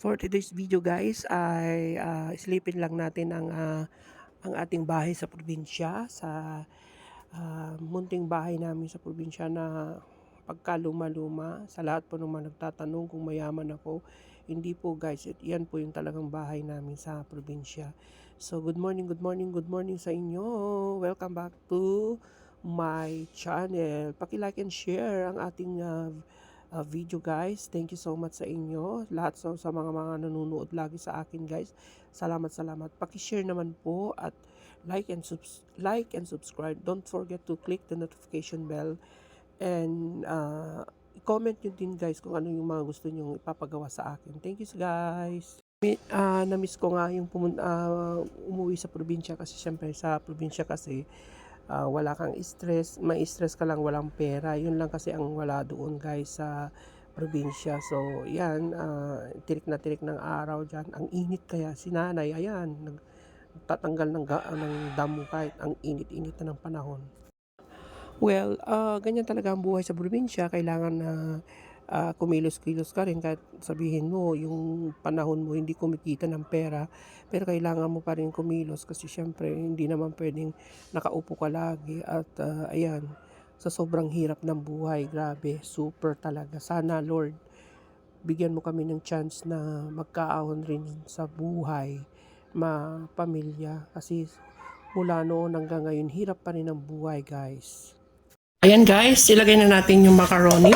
For today's video guys ay ah, silipin lang natin ang ah, ang ating bahay sa probinsya sa ah, munting bahay namin sa probinsya na pagkaluma-luma sa lahat po naman nagtatanong kung mayaman ako. Hindi po guys, yan po yung talagang bahay namin sa probinsya. So good morning, good morning, good morning sa inyo. Welcome back to my channel. Paki-like and share ang ating ah, uh, video guys. Thank you so much sa inyo. Lahat sa, sa mga mga nanonood lagi sa akin guys. Salamat salamat. Paki-share naman po at like and subs- like and subscribe. Don't forget to click the notification bell and uh, comment nyo din guys kung ano yung mga gusto nyo ipapagawa sa akin. Thank you guys. Ah, na-miss ko nga yung pumun- ah, umuwi sa probinsya kasi syempre sa probinsya kasi ah, wala kang stress, may stress ka lang, walang pera. Yun lang kasi ang wala doon guys sa probinsya. So, yan, ah, tirik na tirik ng araw dyan. Ang init kaya, si nanay, ayan, nagtatanggal ng, ga- ng damo kahit ang init-init na ng panahon. Well, ah, ganyan talaga ang buhay sa probinsya. Kailangan na ah, kumilos-kilos ka rin kahit sabihin mo yung panahon mo hindi kumikita ng pera pero kailangan mo pa rin kumilos kasi syempre hindi naman pwedeng nakaupo ka lagi at ah, ayan sa sobrang hirap ng buhay grabe super talaga sana Lord bigyan mo kami ng chance na magkaahon rin sa buhay ma pamilya kasi mula noon hanggang ngayon hirap pa rin ang buhay guys Ayan guys, ilagay na natin yung macaroni.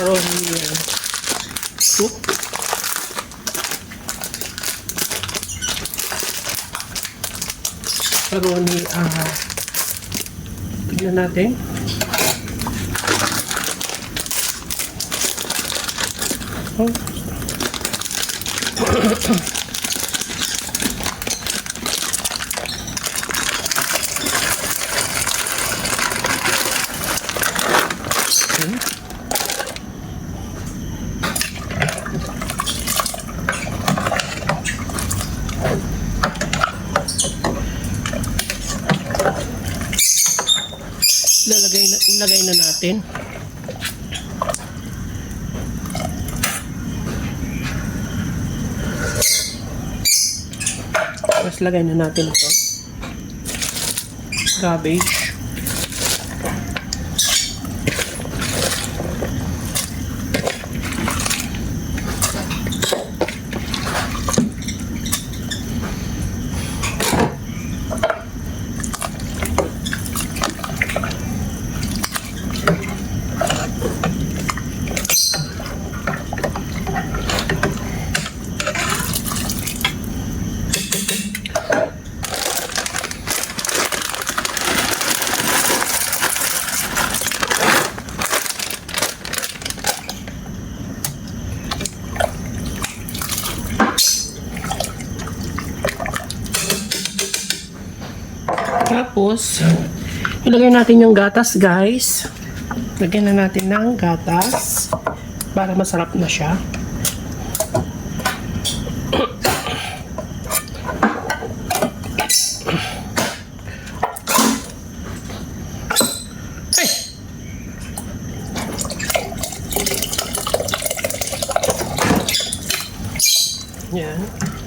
Macaroni uh, soup. Macaroni, ah, tignan natin. Oh. Lalagay na, natin. Tapos lagay na natin ito. Cabbage. Tapos, ilagay natin yung gatas, guys. Lagyan na natin ng gatas para masarap na siya. Ay! Yan.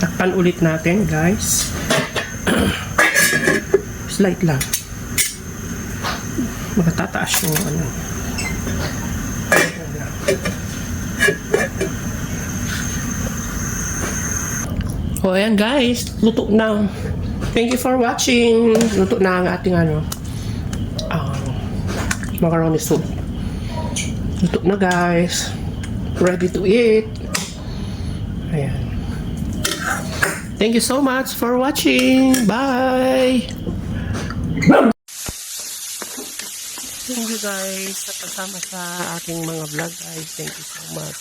Takpan ulit natin, guys. Slight lang. Magtataas yung ano. O, ayan guys. Luto na. Thank you for watching. Luto na ang ating ano. ah, macaroni soup. Luto na guys. Ready to eat. Ayan. Thank you so much for watching. Bye! Thank you guys sa kasama sa aking mga vlog guys. Thank you so much.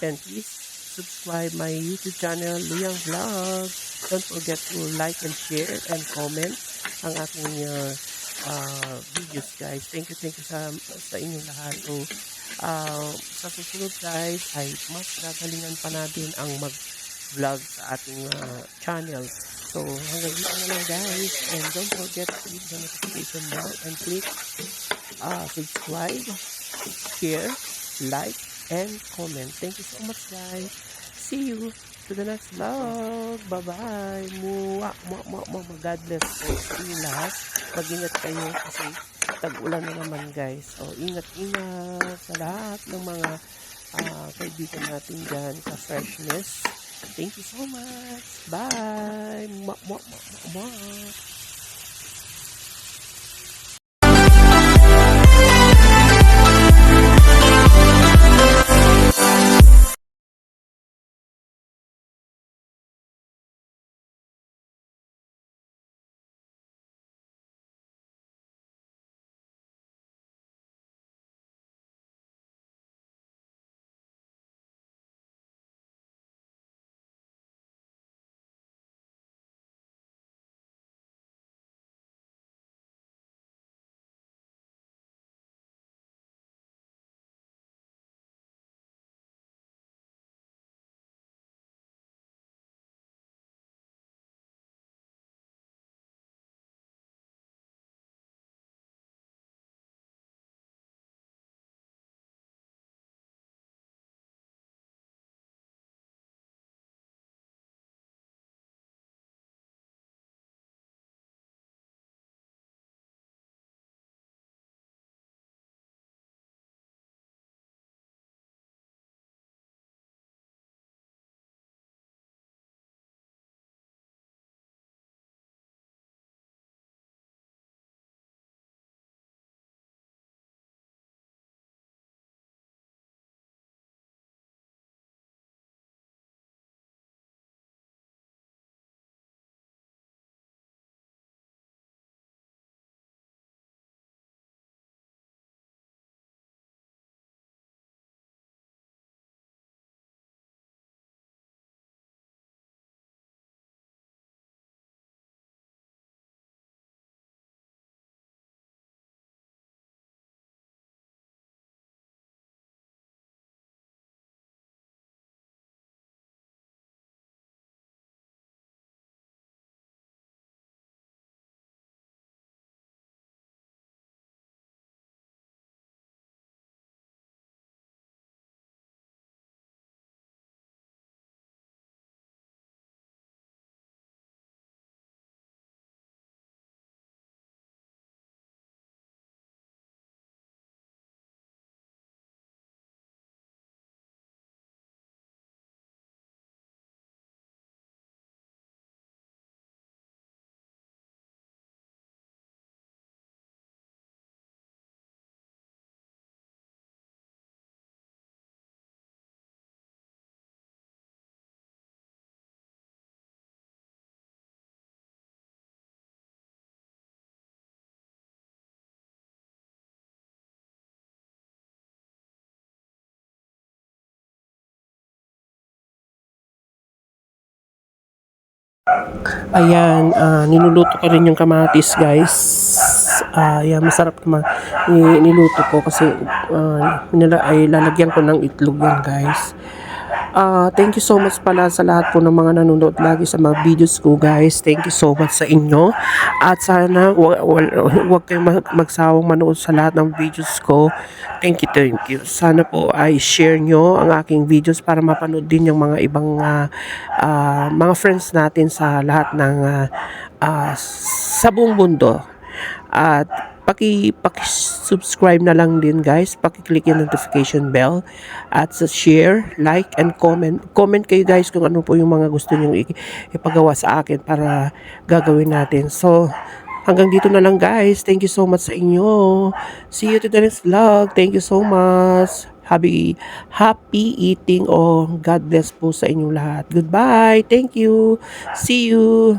And please subscribe my YouTube channel, Luyang Vlog. Don't forget to like and share and comment ang ating uh, uh, videos guys. Thank you, thank you sa, sa inyong lahat. So, uh, sa susunod guys ay mas gagalingan pa natin ang mag vlog sa ating uh, channel. So, hanggang dito na lang guys. And don't forget to hit the notification bell and click uh, subscribe, share, like, and comment. Thank you so much guys. See you to the next vlog. Bye-bye. Mua, mua, mua, mua. God bless po inyo lahat. Mag-ingat kayo kasi tag-ulan na naman guys. So, ingat-ingat sa lahat ng mga uh, kaibigan natin dyan sa freshness. Thank you so much. Bye. Mwah, mwah, mwah, mwah, Ayan, ah, niluluto ko rin yung kamatis, guys. Ah, ayan, masarap naman. Ni- niluto ko kasi nila, ay lalagyan ko ng itlog yan, guys. Ah, thank you so much pala sa lahat po ng mga nanonood lagi sa mga videos ko, guys. Thank you so much sa inyo. At sana wa- wa- huwag kayong mag- magsawang manood sa lahat ng videos ko. Thank you, thank you. Sana po ay share nyo ang aking videos para mapanood din yung mga ibang ah, ah, mga friends natin sa lahat ng ah, ah, sa buong mundo. At paki paki-subscribe na lang din guys, paki-click yung notification bell at sa share, like and comment. Comment kayo guys kung ano po yung mga gusto niyo ipagawa sa akin para gagawin natin. So hanggang dito na lang guys. Thank you so much sa inyo. See you to the next vlog. Thank you so much. Happy happy eating oh God bless po sa inyong lahat. Goodbye. Thank you. See you.